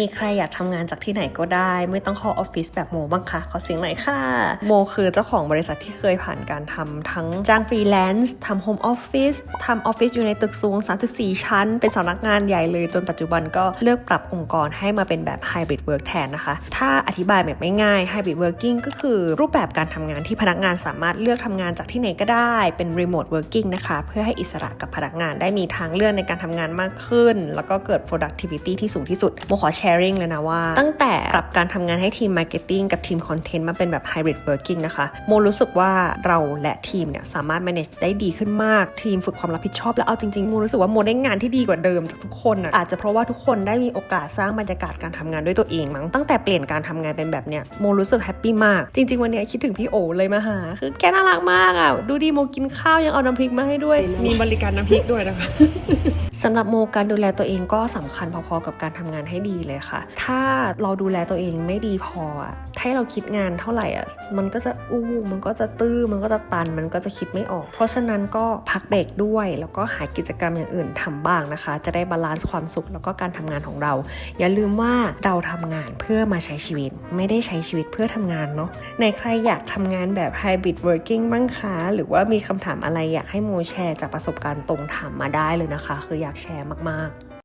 มีใครอยากทำงานจากที่ไหนก็ได้ ไม่ต้องเข้าออฟฟิศแบบโมบ้างคะขอเสียงหน่อยค่ะ โมคือเจ้าของบริษัทที่เคยผ่านการทำทั้งจ้างฟรีแลนซ์ทำโฮมออฟฟิศทำออฟฟิศอยู่ในตึกสูง 34 ชั้น เป็นสำนักงานใหญ่เลยจนปัจจุบันก็เลือกปรับองค์กรให้มาเป็นแบบไฮบริดเวิร์กแทนนะคะ ถ้าอธิบายแบบไม่ง่ายไฮบริดเวิร์กิ่งก็คือรูปแบบการทำงานที่พนักงานสามารถเลือกทำงานจากที่ไหนก็ได้เป็นรีโมทเวิร์กิ่งนะคะเพื่อให้อิสระกับพนักงานได้มีทางเลือกในการทำงานมากขึ้น แล้วก็เกิด productivity ที่สูงที่สุดโมขอ sharing เลยนะว่า ตั้งแต่ปรับการทำงานให้ทีม Marketing กับทีม Content มาเป็นแบบ Hybrid Working นะคะ โมรู้สึกว่าเราและทีมเนี่ยสามารถ manage ได้ดีขึ้นมาก ทีมฝึกความรับผิดชอบ แล้วเอาจริงๆ โมรู้สึกว่าโมได้งานที่ดีกว่าเดิมจากทุกคนอะอาจจะเพราะว่าทุกคนได้มีโอกาสสร้างบรรยากาศการทำงานด้วยตัวเองมั้งตั้งแต่เปลี่ยนการทำงานเป็นแบบเนี้ยโมรู้สึกแฮปปี้มากจริง ๆ วันเนี้ยคิดถึงพี่โอเลยมาหา คือแกน่ารักมากอะดูดีโมกินข้าวยังเอาน้ำพริกมาให้ด้วย มีบริการน้ำพริกด้วยนะคะสำหรับโมการดูแลตัวเองก็สำคัญพอๆกับการทำงานให้ดีเลยค่ะ ถ้าเราดูแลตัวเองไม่ดีพออะถ้าเราคิดงานเท่าไหร่อะ มันก็จะอู้มันก็จะตื้อ มันก็จะตัน มันก็จะคิดไม่ออก เพราะฉะนั้นก็พักเบรกด้วย แล้วก็หากิจกรรมอย่างอื่นทำบ้างนะคะ จะได้บาลานซ์ความสุขแล้วก็การทำงานของเรา อย่าลืมว่าเราทำงานเพื่อมาใช้ชีวิต ไม่ได้ใช้ชีวิตเพื่อทำงานเนาะ ในใครอยากทำงานแบบ hybrid working บ้างคะ หรือว่ามีคำถามอะไรอยากให้โมแชร์จากประสบการณ์ตรงถามมาได้เลยนะคะ คืออยากแชร์มากๆ